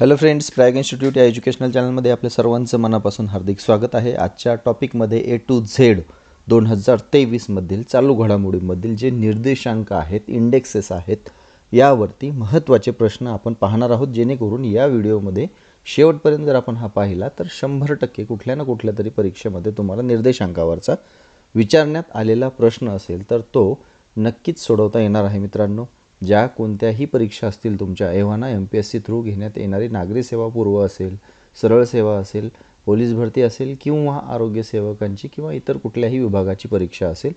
Hello friends Prag institute या educational चॅनलमध्ये आपल्या सर्वांचं मनापासून हार्दिक स्वागत आहे. आजच्या टॉपिकमध्ये ए टू झेड दोन हजार तेवीसमधील चालू घडामोडीमधील जे निर्देशांक आहेत इंडेक्सेस आहेत यावरती महत्त्वाचे प्रश्न आपण पाहणार आहोत. जेणेकरून या व्हिडिओमध्ये शेवटपर्यंत जर आपण हा पाहिला तर शंभर टक्के कुठल्या ना कुठल्या तरी परीक्षेमध्ये तुम्हाला निर्देशांकावरचा विचारण्यात आलेला प्रश्न असेल तर तो नक्कीच सोडवता येणार आहे मित्रांनो. ज्या कोणत्याही परीक्षा असतील तुमच्या एव्हाना M P S C through घेण्यात येणारी नागरी सेवा पूर्व असेल सरळ सेवा असेल पोलीस भरती असेल किंवा आरोग्य सेवकांची किंवा इतर कुठल्याही विभागाची परीक्षा असेल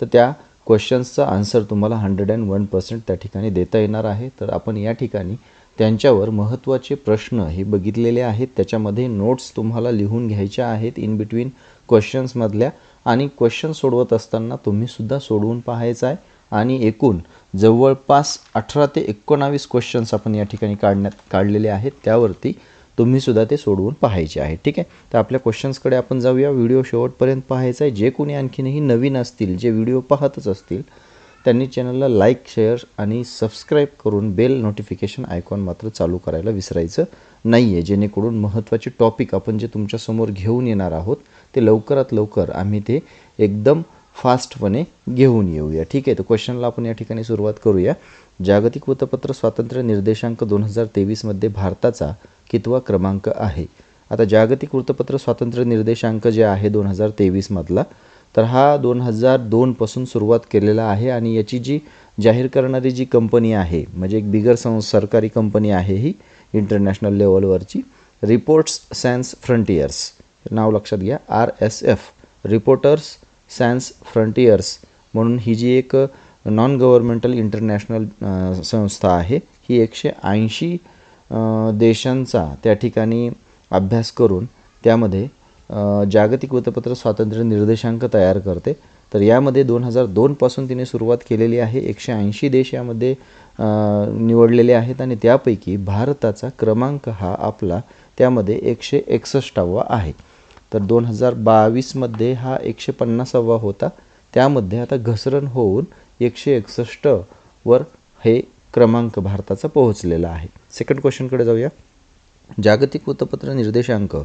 तर त्या क्वेश्चन्सचा आन्सर तुम्हाला हंड्रेड अँड वन पर्सेंट त्या ठिकाणी देता येणार आहे. तर आपण या ठिकाणी त्यांच्यावर महत्त्वाचे प्रश्न हे बघितलेले आहेत. त्याच्यामध्ये नोट्स तुम्हाला लिहून घ्यायच्या आहेत इन बिटवीन क्वेश्चन्समधल्या आणि क्वेश्चन सोडवत असताना तुम्हीसुद्धा सोडवून पाहायचं आहे. आणि एकूण जवळपास अठरा ते एकोणावीस क्वेश्चन्स आपण या ठिकाणी काढण्यात काढलेले आहेत. त्यावरती तुम्हीसुद्धा ते सोडवून पाहायचे आहे. ठीक आहे? तर आपल्या क्वेश्चन्सकडे आपण जाऊया. व्हिडिओ शेवटपर्यंत पाहायचा आहे. जे कोणी आणखीनही नवीन असतील जे व्हिडिओ पाहतच असतील त्यांनी चॅनलला लाईक शेअर आणि सबस्क्राईब करून बेल नोटिफिकेशन आयकॉन मात्र चालू करायला विसरायचं नाही आहे जेणेकरून महत्त्वाचे टॉपिक आपण जे तुमच्यासमोर घेऊन येणार आहोत ते लवकरात लवकर आम्ही ते एकदम फास्टपणे घेऊन येऊया. ठीक आहे तर क्वेश्चनला आपण या ठिकाणी सुरुवात करूया. जागतिक वृत्तपत्र स्वातंत्र्य निर्देशांक दोन हजार तेवीसमध्ये भारताचा कितवा क्रमांक आहे? आता जागतिक वृत्तपत्र स्वातंत्र्य निर्देशांक जे आहे दोन हजार तेवीसमधला तर हा दोन हजार दोनपासून सुरुवात केलेला आहे आणि याची जी जाहीर करणारी जी कंपनी आहे म्हणजे एक बिगर सं सरकारी कंपनी आहे ही इंटरनॅशनल लेवलवरची रिपोर्ट्स सॅन्स फ्रंटियर्स नाव लक्षात घ्या R S F. Reporters sans frontiers म्हणून ही जी एक नॉन गव्हर्मेंटल इंटरनॅशनल संस्था आहे ही एकशे ऐंशी देशांचा त्या ठिकाणी अभ्यास करून त्यामध्ये जागतिक वृत्तपत्र स्वातंत्र्य निर्देशांक तयार करते. तर यामध्ये दोन हजार दोनपासून तिने सुरुवात केलेली आहे. एकशे ऐंशी देश यामध्ये निवडलेले आहेत आणि त्यापैकी भारताचा क्रमांक हा आपला त्यामध्ये एकशे एकसष्टावा आहे. तर दोन हजार बावीसमध्ये हा एकशे पन्नासावा होता. त्यामध्ये आता घसरण होऊन एकशे एकसष्टवर हे क्रमांक भारताचा पोहोचलेला आहे. सेकंड क्वेश्चनकडे जाऊया. जागतिक वृत्तपत्र निर्देशांक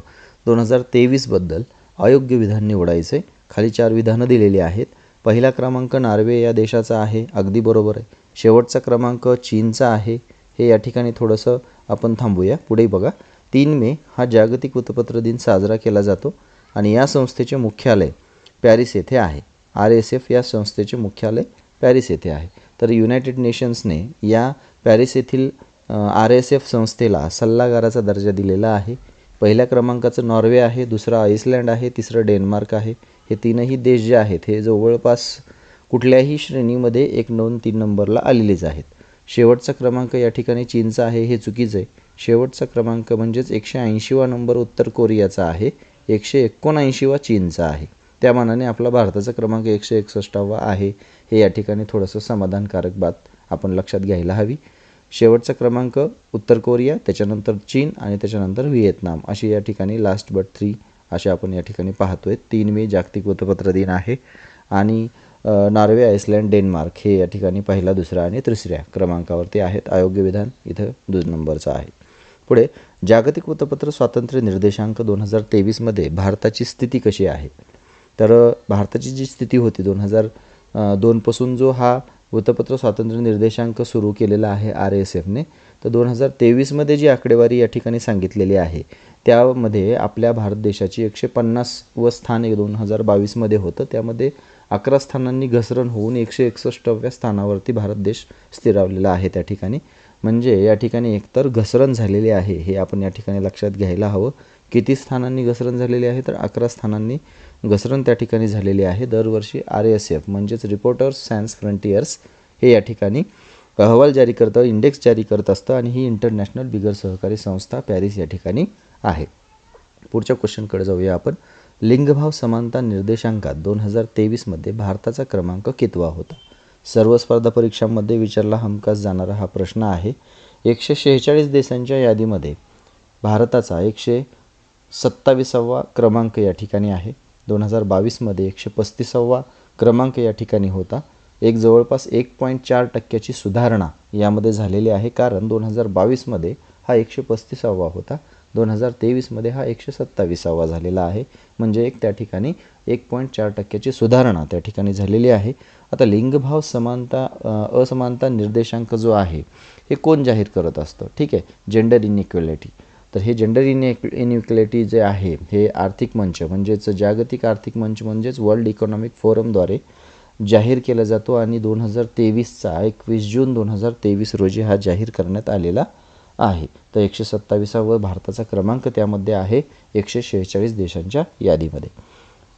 दोन हजार तेवीसबद्दल अयोग्य विधान निवडायचे. खाली चार विधानं दिलेली आहेत. पहिला क्रमांक नॉर्वे या देशाचा आहे. अगदी बरोबर आहे. शेवटचा क्रमांक चीनचा आहे. हे या ठिकाणी थोडंसं आपण थांबूया. पुढे बघा. तीन मे हा जागतिक वृत्तपत्र दिन साजरा केला जातो आणि या संस्थेचे मुख्यालय पॅरिस येथे आहे. आर एस एफ या संस्थेचे मुख्यालय पॅरिस येथे आहे. तर युनायटेड नेशन्सने या पॅरिस येथील आर एस एफ संस्थेला सल्लागाराचा दर्जा दिलेला आहे. पहिल्या क्रमांकाचं नॉर्वे आहे दुसरा आईसलँड आहे तिसरं डेन्मार्क आहे. हे तीनही देश जे आहेत हे जवळपास कुठल्याही श्रेणीमध्ये एक दोन तीन नंबरला आलेलेच आहेत. शेवटचा क्रमांक या ठिकाणी चीनचा आहे हे चुकीचं आहे. शेवटचा क्रमांक म्हणजेच एकशे ऐंशीवा नंबर उत्तर कोरियाचा आहे एकशे एकोणऐंशीवा चीनचा आहे. त्या मानाने आपला भारताचा क्रमांक एकशे एकसष्टावा आहे. हे या ठिकाणी थोडंसं समाधानकारक बात आपण लक्षात घ्यायला हवी. शेवटचा क्रमांक उत्तर कोरिया त्याच्यानंतर चीन आणि त्याच्यानंतर व्हिएतनाम अशी या ठिकाणी लास्ट बट थ्री असे आपण या ठिकाणी पाहतोय. तीन मे जागतिक वृत्तपत्र दिन आहे आणि नॉर्वे आईसलँड डेन्मार्क हे या ठिकाणी पहिला दुसरा आणि तिसऱ्या क्रमांकावरती आहेत. अयोग्य विधान इथं दुस नंबरचं आहे. पुढे जागतिक वृत्तपत्र स्वातंत्र्य निर्देशांक दोन हजार तेवीसमध्ये भारताची स्थिती कशी आहे? तर भारताची जी स्थिती होती दोन हजार दोनपासून जो हा वृत्तपत्र स्वातंत्र्य निर्देशांक सुरू केलेला आहे आर एस एफने तर दोन हजार तेवीसमध्ये जी आकडेवारी या ठिकाणी सांगितलेली आहे त्यामध्ये आपल्या भारत देशाची एकशे पन्नास व स्थान एक दोन हजार बावीसमध्ये होतं. त्यामध्ये अकरा स्थानांनी घसरण होऊन एकशे एकसष्टव्या स्थानावरती भारत देश स्थिरावलेला आहे त्या ठिकाणी. म्हणजे या ठिकाणी एकतर घसरण झालेली आहे हे आपण या ठिकाणी लक्षात घ्यायला हवं. किती स्थानांनी घसरण झालेली आहे तर अकरा स्थानांनी घसरण त्या ठिकाणी झालेली आहे. दरवर्षी आर एस एफ म्हणजेच रिपोर्टर्स सायन्स फ्रंटियर्स हे या ठिकाणी अहवाल जारी करतं इंडेक्स जारी करत असतं आणि ही इंटरनॅशनल बिगर सहकारी संस्था पॅरिस या ठिकाणी आहे. पुढच्या क्वेश्चनकडे जाऊया आपण. लिंगभाव समानता निर्देशांकात दोन हजार तेवीसमध्ये भारताचा क्रमांक कितवा होता? सर्व स्पर्धा परीक्षांमध्ये विचारला हमखास जाणारा हा प्रश्न आहे. एकशे शेहेचाळीस देशांच्या यादीमध्ये भारताचा एकशे सत्तावीसावा क्रमांक या ठिकाणी आहे. दोन हजार बावीसमध्ये एकशे पस्तीसावा क्रमांक या ठिकाणी होता. एक जवळपास एक पॉईंट चार टक्क्याची सुधारणा यामध्ये झालेली आहे. कारण दोन हजार बावीसमध्ये हा एकशे पस्तीसावा होता. दोन हजार तेवीसमध्ये हा एकशे सत्तावीसावा झालेला आहे. म्हणजे एक त्या ठिकाणी एक पॉईंट चार टक्क्याची सुधारणा त्या ठिकाणी झालेली आहे. आता लिंगभाव समानता असमानता निर्देशांक जो आहे हे कोण जाहीर करत असतं? ठीक आहे जेंडर इनइक्वेलिटी तर हे जेंडर इनइक इनइक्वेलिटी जे आहे हे आर्थिक मंच म्हणजेच जागतिक आर्थिक मंच म्हणजेच वर्ल्ड इकॉनॉमिक फोरमद्वारे जाहीर केला जातो आणि दोन हजार तेवीसचा एकवीस जून दोन हजार तेवीस रोजी हा जाहीर करण्यात आलेला आहे. तर एकशे सत्तावीसावर भारताचा क्रमांक त्यामध्ये आहे एकशे शेहेचाळीस देशांच्या यादीमध्ये.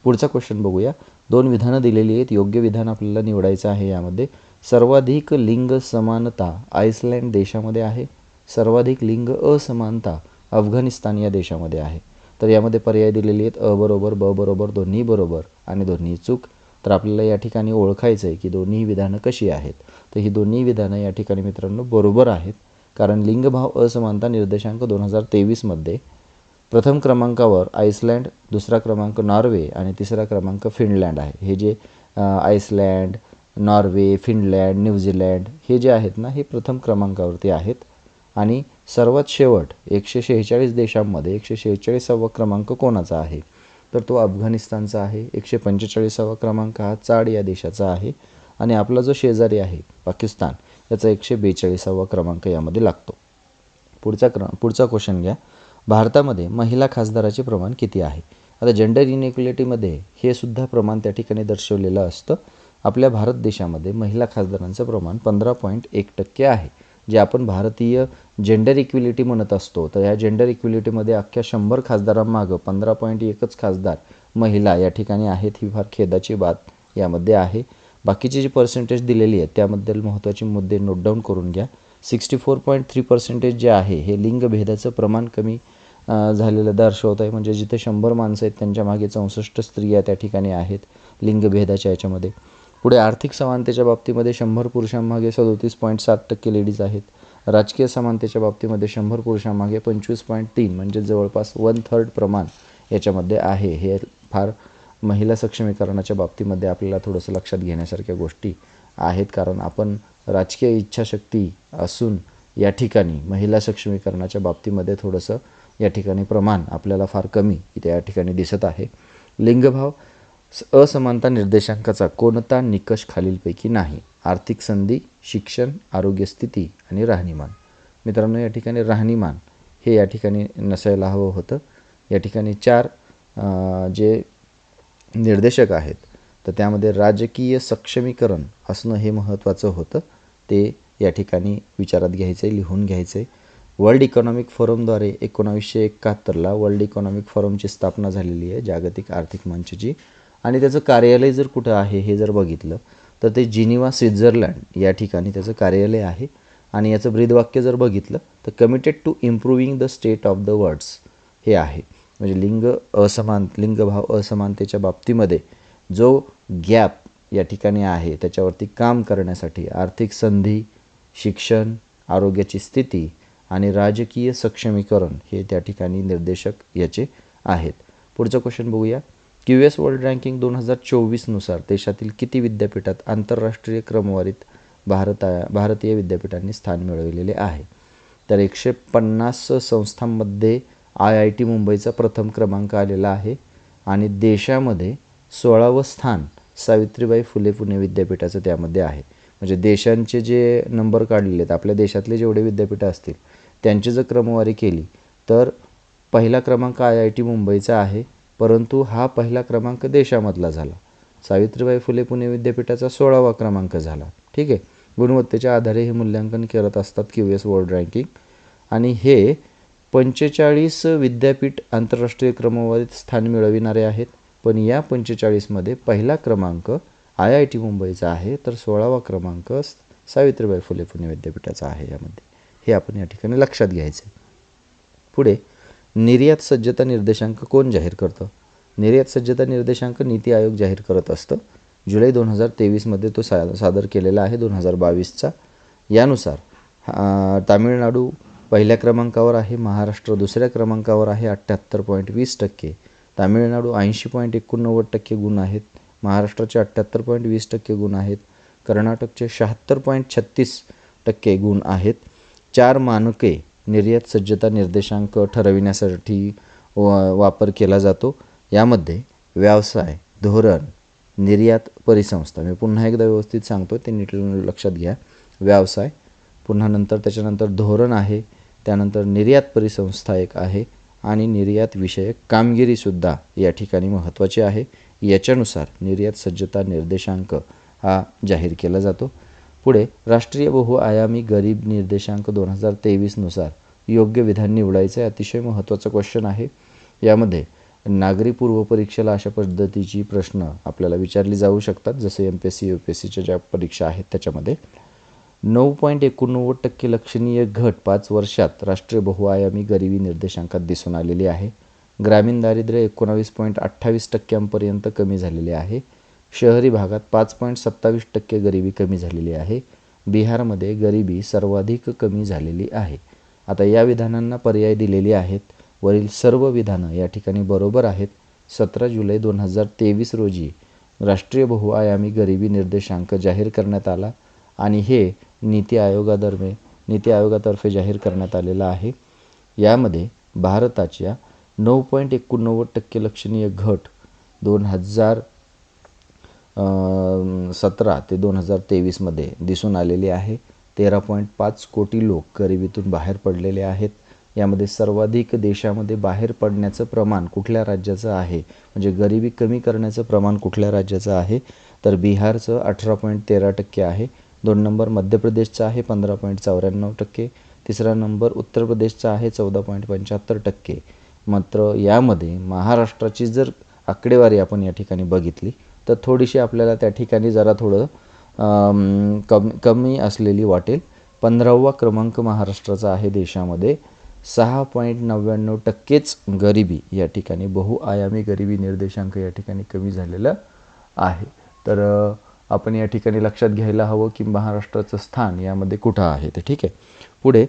पुढचा क्वेश्चन बघूया. दोन विधानं दिलेली आहेत. योग्य विधान आपल्याला निवडायचं आहे यामध्ये. सर्वाधिक लिंग समानता आइसलँड देशामध्ये आहे. सर्वाधिक लिंग असमानता अफगाणिस्तान या देशामध्ये आहे. तर यामध्ये पर्याय दिलेले आहेत. अ बरोबर ब बरोबर दोन्ही बरोबर आणि दोन्ही चूक. तर आपल्याला या ठिकाणी ओळखायचं आहे की दोन्ही विधानं कशी आहेत. तर ही दोन्ही विधानं या ठिकाणी मित्रांनो बरोबर आहेत. कारण लिंगभाव असमानता निर्देशांक दोन हजार तेवीसमध्ये प्रथम क्रमांकावर आइसलँड दुसरा क्रमांक नॉर्वे आणि तिसरा क्रमांक फिनलँड आहे. हे जे Iceland Iceland Norway Finland New Zealand हे जे आहेत ना हे प्रथम क्रमांकावरती आहेत. आणि सर्वात शेवट एकशे शेहेचाळीस देशांमध्ये एकशे शेहेचाळीसावा क्रमांक कोणाचा आहे? तर तो अफगाणिस्तानचा आहे एकशे पंचेचाळीसावा क्रमांक हा चाड या देशाचा आहे आणि आपला जो शेजारी आहे पाकिस्तान याचा एकशे बेचाळीसावा क्रमांक यामध्ये लागतो. पुढचा क्र पुढचा क्वेश्चन घ्या. भारतामध्ये महिला खासदाराचे प्रमाण किती आहे? आता जेंडर इनइक्वलिटीमध्ये हे सुद्धा प्रमाण त्या ठिकाणी दर्शवलेलं असतं. आपल्या भारत देशामध्ये महिला खासदारांचं प्रमाण पंधरा पॉईंट एक टक्के आहे. जे आपण भारतीय जेंडर इक्विलिटी म्हणत असतो तर या जेंडर इक्विलिटीमध्ये अख्ख्या शंभर खासदारांमागं पंधरा पॉईंट एकच खासदार महिला या ठिकाणी आहेत ही फार खेदाची बात यामध्ये आहे. बाकीचे जी पर्सेंटेज दिलेली आहे त्याबद्दल महत्त्वाचे मुद्दे नोट डाऊन करून घ्या. Sixty four point three percentage जे आहे हे लिंगभेदाचं प्रमाण कमी झालेलं दर्शवत आहे म्हणजे जिथे शंभर माणसं आहेत त्यांच्या मागे चौसष्ट स्त्रिया त्या ठिकाणी आहेत लिंगभेदाच्या याच्यामध्ये. पुढे आर्थिक समानतेच्या बाबतीमध्ये शंभर पुरुषांमागे सदोतीस पॉईंट सात टक्के लेडीज आहेत. राजकीय समानतेच्या बाबतीमध्ये शंभर पुरुषांमागे पंचवीस पॉईंट तीन म्हणजे जवळपास वन थर्ड प्रमाण याच्यामध्ये आहे. हे फार महिला सक्षमीकरणाच्या बाबतीमध्ये आपल्याला थोडंसं लक्षात घेण्यासारख्या गोष्टी आहेत. कारण आपण राजकीय इच्छाशक्ती असून या ठिकाणी महिला सक्षमीकरणाच्या बाबतीमध्ये थोडंसं या ठिकाणी प्रमाण आपल्याला फार कमी इथे या ठिकाणी दिसत आहे. लिंगभाव स- असमानता निर्देशांकाचा कोणता निकष खालीलपैकी नाही. आर्थिक संधी शिक्षण आरोग्य स्थिती आणि राहणीमान. मित्रांनो या ठिकाणी राहणीमान हे या ठिकाणी नसायला हवं होतं. या ठिकाणी चार जे निर्देशक आहेत तर त्यामध्ये राजकीय सक्षमीकरण असणं हे महत्त्वाचं होतं. ते या ठिकाणी विचारात घ्यायचं आहे लिहून घ्यायचं आहे वर्ल्ड इकॉनॉमिक फोरमद्वारे एकोणावीसशे एकाहत्तरला वर्ल्ड इकॉनॉमिक फोरमची स्थापना झालेली आहे जागतिक आर्थिक मंचची. आणि त्याचं कार्यालय जर कुठं आहे हे जर बघितलं तर ते जिनिवा स्वित्झर्लंड या ठिकाणी त्याचं कार्यालय आहे. आणि याचं ब्रीदवाक्य जर बघितलं तर committed to improving the state of the words हे आहे. म्हणजे लिंग असमान लिंगभाव असमानतेच्या बाबतीमध्ये जो गॅप या ठिकाणी आहे त्याच्यावरती काम करण्यासाठी आर्थिक संधी शिक्षण आरोग्याची स्थिती आणि राजकीय सक्षमीकरण हे त्या ठिकाणी निर्देशक याचे आहेत. पुढचं क्वेश्चन बघूया. क्यू एस वर्ल्ड रँकिंग दोन हजार चोवीसनुसार देशातील किती विद्यापीठात आंतरराष्ट्रीय क्रमवारीत भारता भारतीय विद्यापीठांनी स्थान मिळवलेले आहे? तर एकशे पन्नास संस्थांमध्ये आय आय टी मुंबईचा प्रथम क्रमांक आलेला आहे आणि देशामध्ये सोळावं स्थान सावित्रीबाई फुले पुणे विद्यापीठाचं त्यामध्ये आहे. म्हणजे देशांचे जे नंबर काढलेले आहेत आपल्या देशातले जेवढे विद्यापीठं असतील त्यांची जर क्रमवारी केली तर पहिला क्रमांक आय आय टी मुंबईचा आहे परंतु हा पहिला क्रमांक देशामधला झाला. सावित्रीबाई फुले पुणे विद्यापीठाचा सोळावा क्रमांक झाला. ठीक आहे? गुणवत्तेच्या आधारे हे मूल्यांकन करत असतात क्यू एस वर्ल्ड रँकिंग. आणि हे पंचेचाळीस विद्यापीठ आंतरराष्ट्रीय क्रमवारीत स्थान मिळविणारे आहेत. पण या पंचेचाळीसमध्ये पहिला क्रमांक आय आय टी मुंबईचा आहे तर सोळावा क्रमांक सावित्रीबाई फुले पुणे विद्यापीठाचा आहे यामध्ये. हे आपण या ठिकाणी लक्षात घ्यायचं आहे. पुढे निर्यात सज्जता निर्देशांक कोण जाहीर करतं? निर्यात सज्जता निर्देशांक नीती आयोग जाहीर करत असतं. जुलै दोन हजार तेवीसमध्ये तो सा सादर केलेला आहे दोन हजार बावीसचा. यानुसार तामिळनाडू पहिल्या क्रमांकावर आहे महाराष्ट्र दुसऱ्या क्रमांकावर आहे अठ्ठ्याहत्तर पॉईंट वीस टक्के. तामिळनाडू ऐंशी पॉईंट एकोणनव्वद टक्के गुण आहेत. महाराष्ट्राचे अठ्ठ्याहत्तर पॉईंट वीस टक्के गुण आहेत. कर्नाटकचे शहात्तर पॉईंट छत्तीस टक्के गुण आहेत. चार मानके निर्यात सज्जता निर्देशांक ठरविण्यासाठी व वापर केला जातो. यामध्ये व्यवसाय धोरण निर्यात परिसंस्था मी पुन्हा एकदा व्यवस्थित सांगतो ते नीट लक्षात घ्या. व्यवसाय पुन्हा नंतर त्याच्यानंतर धोरण आहे त्यानंतर निर्यात परिसंस्था एक आहे आणि निर्यातविषयक कामगिरीसुद्धा या ठिकाणी महत्त्वाची आहे. याच्यानुसार निर्यात सज्जता निर्देशांक हा जाहीर केला जातो. पुढे राष्ट्रीय बहुआयामी गरीब निर्देशांक दोन हजार तेवीसनुसार योग्य विधान निवडायचं आहे अतिशय महत्त्वाचं क्वेश्चन आहे. यामध्ये नागरी पूर्वपरीक्षेला अशा पद्धतीची प्रश्न आपल्याला विचारली जाऊ शकतात. जसे M P S C U P S सीच्या ज्या परीक्षा आहेत त्याच्यामध्ये. नऊ पॉईंट एकोणनव्वद टक्के लक्षणीय घट पाच वर्षात राष्ट्रीय बहुआयामी गरिबी निर्देशांकात दिसून आलेली आहे. ग्रामीण दारिद्र्य एकोणावीस पॉईंट अठ्ठावीस टक्क्यांपर्यंत कमी झालेले आहे. शहरी भागात पाच पॉईंट सत्तावीस टक्के गरिबी कमी झालेली आहे. बिहारमध्ये गरिबी सर्वाधिक कमी झालेली आहे. आता या विधानांना पर्याय दिलेले आहेत. वरील सर्व विधानं या ठिकाणी बरोबर आहेत. सतरा जुलै दोन हजार तेवीस रोजी राष्ट्रीय बहुआयामी गरिबी निर्देशांक जाहीर करण्यात आला आणि हे नीती आयोगादरम्यान नीती आयोगातर्फे जाहीर करण्यात आलेला आहे. यामध्ये भारताच्या नऊ पॉईंट एकोणनव्वद टक्के लक्षणीय घट दोन हजार सतरा ते दोन हजार तेवीसमध्ये दिसून आलेली आहे. तेरा पॉईंट पाच कोटी लोक गरिबीतून बाहेर पडलेले आहेत. यामध्ये सर्वाधिक देशामध्ये बाहेर पडण्याचं प्रमाण कुठल्या राज्याचं आहे? म्हणजे गरिबी कमी करण्याचं प्रमाण कुठल्या राज्याचं आहे? तर बिहारचं अठरा पॉईंट तेरा टक्के आहे. दोन नंबर मध्य प्रदेशचा आहे पंधरा पॉईंट चौऱ्याण्णव टक्के. तिसरा नंबर उत्तर प्रदेशचा आहे चौदा पॉईंट पंच्याहत्तर टक्के. मात्र यामध्ये महाराष्ट्राची जर आकडेवारी आपण या ठिकाणी बघितली तर थोडीशी आपल्याला त्या ठिकाणी जरा थोडं कम कमी असलेली वाटेल. पंधरावा क्रमांक महाराष्ट्राचा आहे देशामध्ये. सहा पॉईंट नव्याण्णव टक्केच गरिबी या ठिकाणी बहुआयामी गरिबी निर्देशांक या ठिकाणी कमी झालेलं आहे. तर आपण या ठिकाणी लक्षात घ्यायला हवं की महाराष्ट्राचं स्थान यामध्ये कुठं आहे ते ठीक आहे? पुढे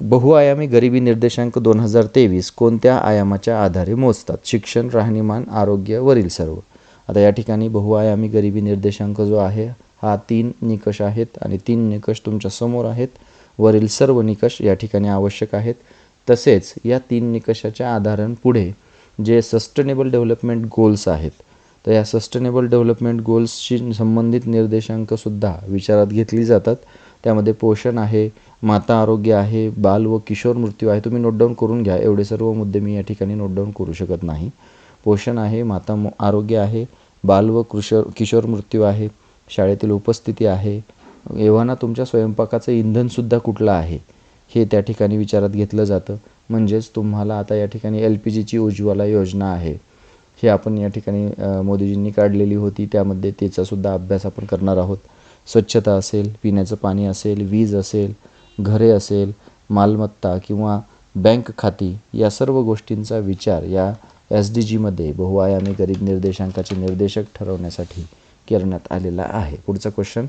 बहुआयामी गरिबी निर्देशांक दोन हजार तेवीस कोणत्या आयामाच्या आधारे मोजतात? शिक्षण राहणीमान आरोग्य वरील सर्व. आता या ठिकाणी बहुआयामी गरिबी निर्देशांक जो आहे हा तीन निकष आहेत आणि तीन निकष तुमच्यासमोर आहेत. वरील सर्व निकष या ठिकाणी आवश्यक आहेत. तसेच या तीन निकषाच्या आधारांपुढे जे सस्टेनेबल डेव्हलपमेंट गोल्स आहेत तर या सस्टेनेबल डेव्हलपमेंट गोल्सशी संबंधित निर्देशांकसुद्धा विचारात घेतली जातात. त्यामध्ये पोषण आहे माता आरोग्य आहे बाल व किशोर मृत्यू आहे. तुम्ही नोटडाऊन करून घ्या. एवढे सर्व मुद्दे मी या ठिकाणी नोटडाऊन करू शकत नाही. पोषण आहे माता आरोग्य आहे बाल व कृशोर किशोर मृत्यू आहे शाळेतील उपस्थिती आहे. एव्हाना तुमच्या स्वयंपाकाचं इंधनसुद्धा कुठलं आहे हे त्या ठिकाणी विचारात घेतलं जातं. म्हणजेच तुम्हाला आता या ठिकाणी एल पी जीची उज्ज्वला योजना आहे. हे आपण या ठिकाणी मोदीजींनी काढलेली होती. त्यामध्ये त्याचासुद्धा अभ्यास आपण करणार आहोत. स्वच्छता असेल पिण्याचं पाणी असेल वीज असेल घरे असेल मालमत्ता किंवा बँक खाती या सर्व गोष्टींचा विचार या एस डी जीमध्ये बहुआयामी गरीब निर्देशांकाचे निर्देशक ठरवण्यासाठी करण्यात आलेला आहे. पुढचा क्वेश्चन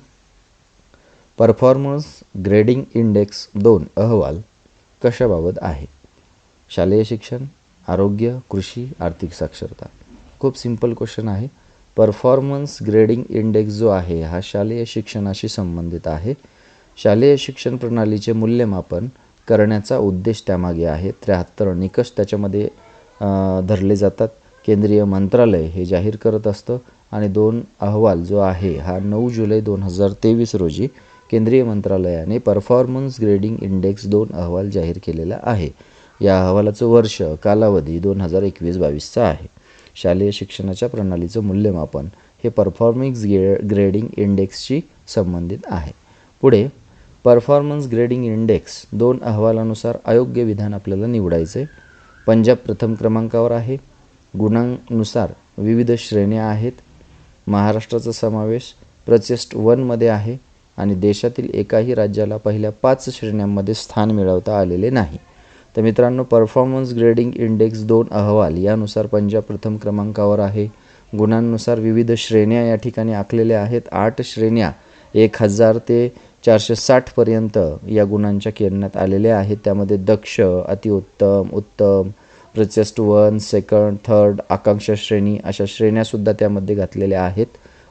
परफॉर्मन्स ग्रेडिंग इंडेक्स दोन अहवाल कशाबाबत आहे? शालेय शिक्षण आरोग्य कृषी आर्थिक साक्षरता. खूप सिंपल क्वेश्चन आहे. परफॉर्मन्स ग्रेडिंग इंडेक्स जो आहे हा शालेय शिक्षणाशी संबंधित आहे. शालेय शिक्षण प्रणालीचे मूल्यमापन करण्याचा उद्देश त्यामागे आहे. त्र्याहत्तर निकष त्याच्यामध्ये धरले जातात. केंद्रीय मंत्रालय हे जाहीर करत असतं. आणि दोन अहवाल जो आहे हा नऊ जुलै दोन हजार तेवीस रोजी केंद्रीय मंत्रालयाने परफॉर्मन्स ग्रेडिंग इंडेक्स दोन अहवाल जाहीर केलेला आहे. या अहवालाचं वर्ष कालावधी दोन हजार एकवीस बावीसचा आहे. शालेय शिक्षणाच्या प्रणालीचं मूल्यमापन हे परफॉर्मिंग्स गे ग्रेडिंग इंडेक्सशी संबंधित आहे. पुढे परफॉर्मन्स ग्रेडिंग इंडेक्स दोन अहवालानुसार अयोग्य विधान आपल्याला निवडायचे पंजाब प्रथम क्रमांकावर आहे. गुणांनुसार विविध श्रेण्या आहेत. महाराष्ट्राचा समावेश प्रचेस्ट वनमध्ये आहे आणि देशातील एकाही राज्याला पहिल्या पाच श्रेण्यांमध्ये स्थान मिळवता आलेले नाही. तर मित्रांनो परफॉर्मन्स ग्रेडिंग इंडेक्स दोन अहवाल यानुसार पंजाब प्रथम क्रमांकावर आहे. गुणांनुसार विविध श्रेण्या या ठिकाणी आखलेल्या आहेत. आठ श्रेण्या एक हजार ते चारशे साठपर्यंत या गुणांच्या केरण्यात आलेल्या आहेत. त्यामध्ये दक्ष अतिउत्तम उत्तम प्रचेस्ट वन सेकंड थर्ड आकांक्षा श्रेणी अशा श्रेण्यासुद्धा त्यामध्ये घातलेल्या आहेत.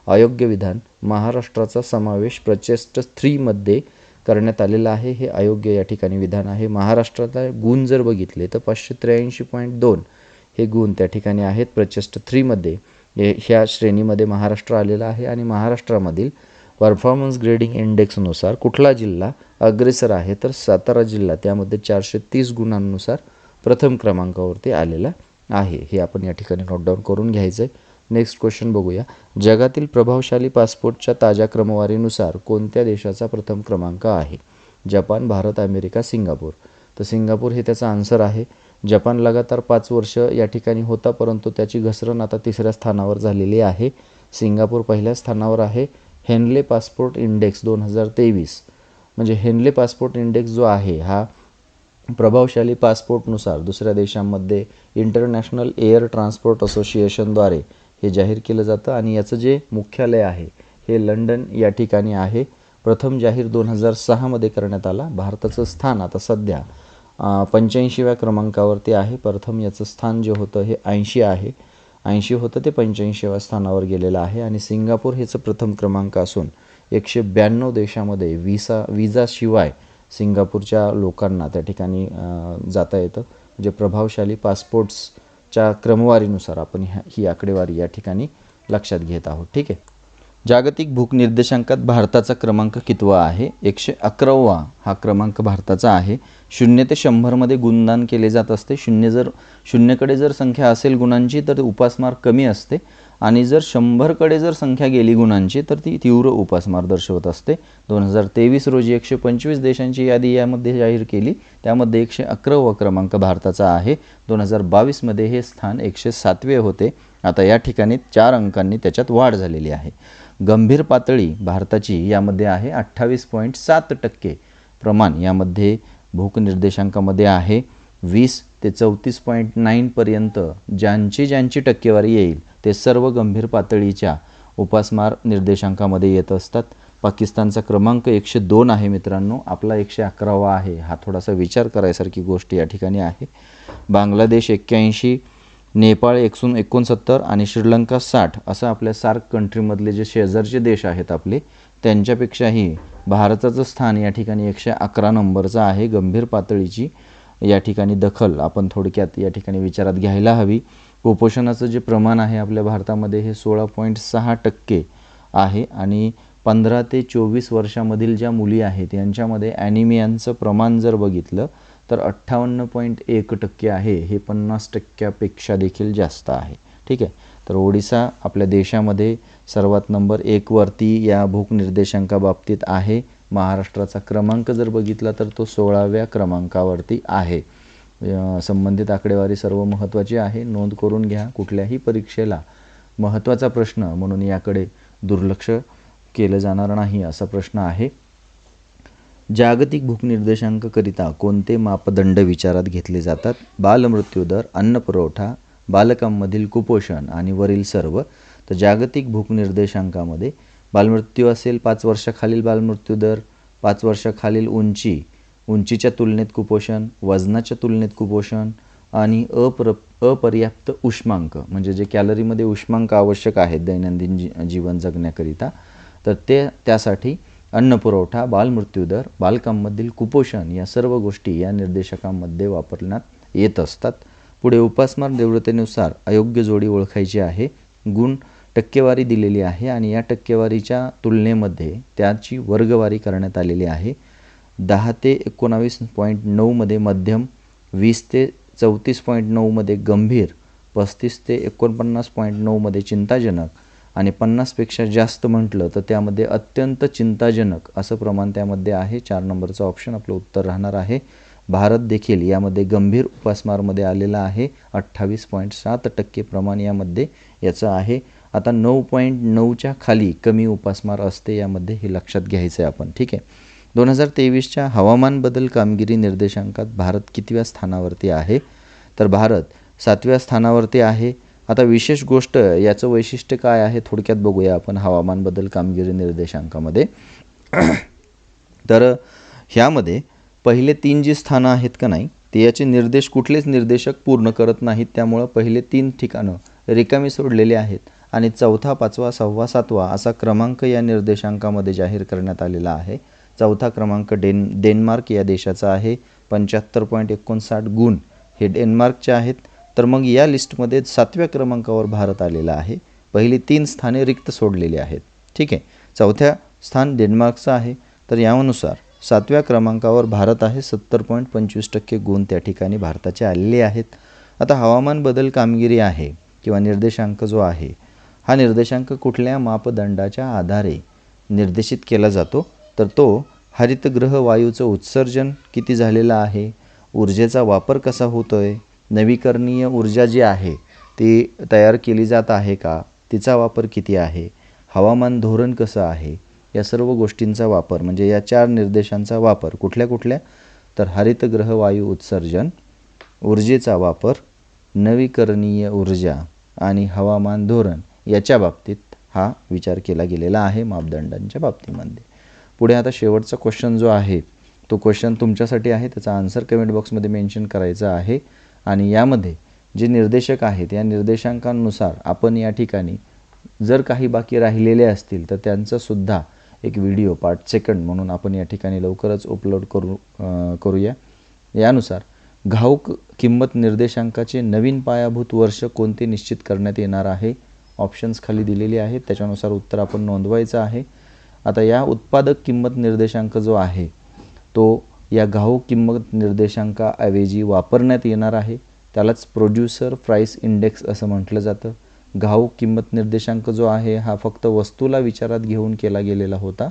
अयोग्य विधान महाराष्ट्राचा समावेश प्रचेस्ट थ्रीमध्ये करण्यात आलेलं आहे. हे अयोग्य या ठिकाणी विधान आहे. महाराष्ट्रातला गुण जर बघितले तर पाचशे त्र्याऐंशी पॉईंट दोन हे गुण त्या ठिकाणी आहेत. प्रचेष्ट थ्रीमध्ये ह्या श्रेणीमध्ये महाराष्ट्र आलेला आहे आणि महाराष्ट्रामधील परफॉर्मन्स ग्रेडिंग इंडेक्सनुसार कुठला जिल्हा अग्रेसर आहे तर सातारा जिल्हा. त्यामध्ये चारशे तीस गुणांनुसार प्रथम क्रमांकावरती आलेला आहे. हे आपण या ठिकाणी नोट डाऊन करून घ्यायचं आहे नेक्स्ट क्वेश्चन बघूया. जगातील प्रभावशाली पासपोर्टच्या ताज्या क्रमवारीनुसार कोणत्या देशाचा प्रथम क्रमांक आहे? Japan Bharat America Singapore. तर सिंगापूर हे त्याचा आन्सर आहे. जपान लगातार पाच वर्ष या ठिकाणी होता परंतु त्याची घसरण आता तिसऱ्या स्थानावर झालेली आहे. सिंगापूर पहिल्या स्थानावर आहे. हेनले पासपोर्ट इंडेक्स दोन हजार तेवीस. म्हणजे हेनले पासपोर्ट इंडेक्स जो आहे हा प्रभावशाली पासपोर्टनुसार दुसऱ्या देशांमध्ये इंटरनॅशनल एअर ट्रान्सपोर्ट असोसिएशनद्वारे हे जाहीर केलं जातं आणि याचं जे मुख्यालय आहे हे लंडन या ठिकाणी आहे. प्रथम जाहीर दोन हजार सहामध्ये करण्यात आला. भारताचं स्थान आता सध्या पंच्याऐंशीव्या क्रमांकावरती आहे. प्रथम याचं स्थान जे होतं हे ऐंशी आहे. ऐंशी होतं ते पंच्याऐंशीव्या स्थानावर गेलेलं आहे आणि सिंगापूर हेचं प्रथम क्रमांक असून एकशे ब्याण्णव देशामध्ये विसा विजाशिवाय सिंगापूरच्या लोकांना त्या ठिकाणी जाता येतं. म्हणजे प्रभावशाली पासपोर्ट्स च्या क्रमवारीनुसार आपण ह्या ही आकडेवारी या ठिकाणी लक्षात घेत आहोत. ठीक आहे? जागतिक भूक निर्देशांकात भारताचा क्रमांक कितवा आहे? एकशे अकरावा हा क्रमांक भारताचा आहे. शून्य ते शंभरमध्ये गुणदान केले जात असते. शून्य जर शून्यकडे जर संख्या असेल गुणांची तर उपासमार कमी असते. आणि जर शंभरकडे जर संख्या गेली गुणांची तर ती तीव्र उपासमार दर्शवत असते. दोन हजार तेवीस रोजी एकशे पंचवीस देशांची यादी यामध्ये जाहीर केली. त्यामध्ये एकशे अकरावा क्रमांक भारताचा आहे. दोन हजार बावीसमध्ये हे स्थान एकशे सातवे होते. आता या ठिकाणी चार अंकांनी त्याच्यात वाढ झालेली आहे. गंभीर पातळी भारताची यामध्ये आहे. अठ्ठावीस पॉईंट सात टक्के प्रमाण यामध्ये भूक निर्देशांकामध्ये आहे. वीस ते चौतीस पॉईंट नाईनपर्यंत ज्यांची ज्यांची टक्केवारी येईल ते सर्व गंभीर पातळीच्या उपासमार निर्देशांकामध्ये येत असतात. पाकिस्तानचा क्रमांक एकशे दोन आहे मित्रांनो. आपला एकशे अकरावा आहे. हा थोडासा विचार करायसारखी गोष्ट या ठिकाणी आहे. बांगलादेश एक्क्याऐंशी नेपाळ एकशून एकोणसत्तर आणि श्रीलंका साठ असं आपल्या सार्क कंट्रीमधले जे शेजारचे देश आहेत आपले त्यांच्यापेक्षाही भारताचं स्थान या ठिकाणी एकशे अकरा नंबरचं आहे. गंभीर पातळीची या ठिकाणी दखल आपण थोडक्यात या ठिकाणी विचारात घ्यायला हवी. कुपोषणाचं जे प्रमाण आहे आपल्या भारतामध्ये हे सोळा पॉईंट सहा टक्के आहे आणि पंधरा ते चोवीस वर्षामधील ज्या मुली आहेत यांच्यामध्ये ॲनिमियांचं प्रमाण जर बघितलं तर अठ्ठावन्न पॉईंट एक टक्के आहे. हे पन्नास टक्क्यापेक्षा देखील जास्त आहे. ठीक आहे? तर ओडिसा आपल्या देशामध्ये सर्वात नंबर एकवरती या भूक निर्देशांकाबाबतीत आहे. महाराष्ट्राचा क्रमांक जर बघितला तर तो सोळाव्या क्रमांकावरती आहे. संबंधित आकडेवारी सर्व महत्त्वाची आहे. नोंद करून घ्या कुठल्याही परीक्षेला महत्त्वाचा प्रश्न म्हणून याकडे दुर्लक्ष केलं जाणार नाही असा प्रश्न आहे. जागतिक भूकनिर्देशांककरिता कोणते मापदंड विचारात घेतले जातात? बालमृत्यूदर अन्नपुरवठा बालकांमधील कुपोषण आणि वरील सर्व. तर जागतिक भूक निर्देशांकामध्ये बालमृत्यू असेल पाच वर्षाखालील बालमृत्यू दर पाच वर्षाखालील उंची उंचीच्या तुलनेत कुपोषण वजनाच्या तुलनेत कुपोषण आणि अपर अपर्याप्त उष्मांक म्हणजे जे कॅलरीमध्ये उष्मांक आवश्यक आहेत दैनंदिन जी जीवन जगण्याकरिता तर ते त्यासाठी अन्नपुरवठा बालमृत्यूदर बालकांमधील कुपोषण या सर्व गोष्टी या निर्देशकांमध्ये वापरण्यात येत असतात. पुढे उपासमार देव्रतेनुसार अयोग्य जोडी ओळखायची आहे गुण टक्केवारी दिलेली आहे आणि या टक्केवारीच्या तुलनेमध्ये त्याची वर्गवारी करण्यात आलेली आहे. दहा ते एकोणावीस पॉईंट नऊमध्ये मध्यम वीस ते चौतीस पॉईंट नऊमध्ये गंभीर पस्तीस ते एकोणपन्नास पॉईंट नऊमध्ये चिंताजनक आणि पन्नासपेक्षा जास्त म्हटलं तर त्यामध्ये अत्यंत चिंताजनक असं प्रमाण त्यामध्ये आहे. चार नंबरचं ऑप्शन आपलं उत्तर राहणार आहे. भारत देखील यामध्ये गंभीर उपासमारमध्ये आलेला आहे. अठ्ठावीस पॉईंट सात टक्के प्रमाण यामध्ये याचं आहे. आता नऊ पॉईंट नऊच्या खाली कमी उपासमार असते यामध्ये हे लक्षात घ्यायचं आहे आपण. ठीक आहे. दोन हजार तेवीसच्या हवामान बदल कामगिरी निर्देशांकात भारत कितव्या स्थानावरती आहे? तर भारत सातव्या स्थानावरती आहे. आता विशेष गोष्ट याचं वैशिष्ट्य काय आहे थोडक्यात बघूया आपण हवामान बदल कामगिरी निर्देशांकामध्ये. तर ह्यामध्ये पहिले तीन जी स्थानं आहेत का नाही ते याचे निर्देश कुठलेच निर्देशक पूर्ण करत नाहीत. त्यामुळं पहिले तीन ठिकाणं रिकामी सोडलेली आहेत आणि चौथा पाचवा सहावा सातवा असा क्रमांक या निर्देशांकामध्ये जाहीर करण्यात आलेला आहे. चौथा क्रमांक डेन डेन्मार्क या देशाचा आहे. पंच्याहत्तर पॉईंट एकोणसाठ गुण हे डेन्मार्कचे आहेत. तर मग या लिस्टमध्ये सातव्या क्रमांकावर भारत आलेला आहे. पहिली तीन स्थाने रिक्त सोडलेली आहेत. ठीक आहे? चौथ्या स्थान डेन्मार्कचं आहे. तर यानुसार सातव्या क्रमांकावर भारत आहे. सत्तर पॉईंट पंचवीस टक्के गुण त्या ठिकाणी भारताचे आलेले आहेत. आता हवामान बदल कामगिरी आहे किंवा निर्देशांक जो आहे हा निर्देशांक कुठल्या मापदंडाच्या आधारे निर्देशित केला जातो? तर तो हरितगृह वायूचं उत्सर्जन किती झालेलं आहे? ऊर्जेचा वापर कसा होतो आहे नवीकरणीय ऊर्जा जी आहे ती तयार केली जात आहे का? तिचा वापर किती आहे? हवामान धोरण कसं आहे? या सर्व गोष्टींचा वापर म्हणजे या चार निर्देशांचा वापर कुठल्या कुठल्या? तर हरितगृह वायू उत्सर्जन ऊर्जेचा वापर नवीकरणीय ऊर्जा आणि हवामान धोरण याच्या बाबतीत हा विचार केला गेलेला आहे मापदंडांच्या बाबतीमध्ये. पुढे आता शेवटचा क्वेश्चन जो आहे तो क्वेश्चन तुमच्यासाठी आहे त्याचा आन्सर कमेंट बॉक्समध्ये मेन्शन करायचा आहे. आणि यामध्ये जे निर्देशक आहेत या निर्देशांकांनुसार आपण या ठिकाणी जर काही बाकी राहिलेले असतील तर त्यांचंसुद्धा एक व्हिडिओ पार्ट सेकंड म्हणून आपण या ठिकाणी लवकरच अपलोड करू करूया. यानुसार घाऊक किंमत निर्देशांकाचे नवीन पायाभूत वर्ष कोणते निश्चित करण्यात येणार आहे? ऑप्शन्स खाली दिलेले आहेत. त्याच्यानुसार उत्तर आपण नोंदवायचं आहे. आता या उत्पादक किंमत निर्देशांक जो आहे तो या घाऊक किंमत निर्देशांकाऐवजी वापरण्यात येणार आहे. त्यालाच प्रोड्युसर प्राईस इंडेक्स असं म्हटलं जातं. घाऊक किंमत निर्देशांक जो आहे हा फक्त वस्तूला विचारात घेऊन केला गेलेला होता.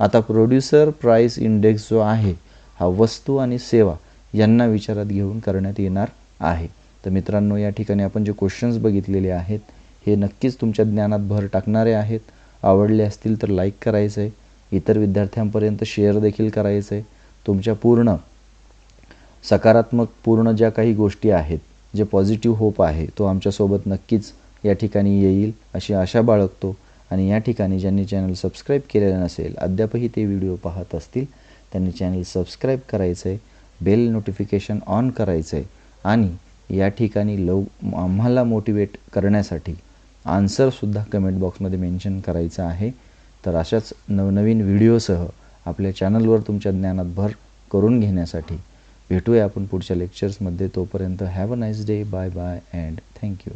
आता प्रोड्युसर प्राईस इंडेक्स जो आहे हा वस्तू आणि सेवा यांना विचारात घेऊन करण्यात येणार आहे. तर मित्रांनो या ठिकाणी आपण जे क्वेश्चन्स बघितलेले आहेत हे नक्कीच तुमच्या ज्ञानात भर टाकणारे आहेत. आवडले असतील तर लाईक करायचं आहे इतर विद्यार्थ्यांपर्यंत शेअर देखील करायचं आहे तुमच्या पूर्ण सकारात्मक पूर्ण ज्या काही गोष्टी आहेत जे पॉझिटिव्ह होप आहे तो आमच्यासोबत नक्कीच या ठिकाणी येईल अशी आशा बाळगतो. आणि या ठिकाणी ज्यांनी चॅनल सबस्क्राईब केलेलं नसेल अद्यापही ते व्हिडिओ पाहत असतील त्यांनी चॅनल सबस्क्राईब करायचं आहे बेल नोटिफिकेशन ऑन करायचं आहे आणि या ठिकाणी लव आम्हाला मोटिवेट करण्यासाठी आन्सरसुद्धा कमेंट बॉक्समध्ये मेन्शन करायचं आहे. तर अशाच नवनवीन व्हिडिओसह आपल्या चॅनलवर तुमच्या ज्ञानात भर करून घेण्यासाठी भेटूया आपण पुढच्या लेक्चर्समध्ये तोपर्यंत have a nice day bye bye and thank you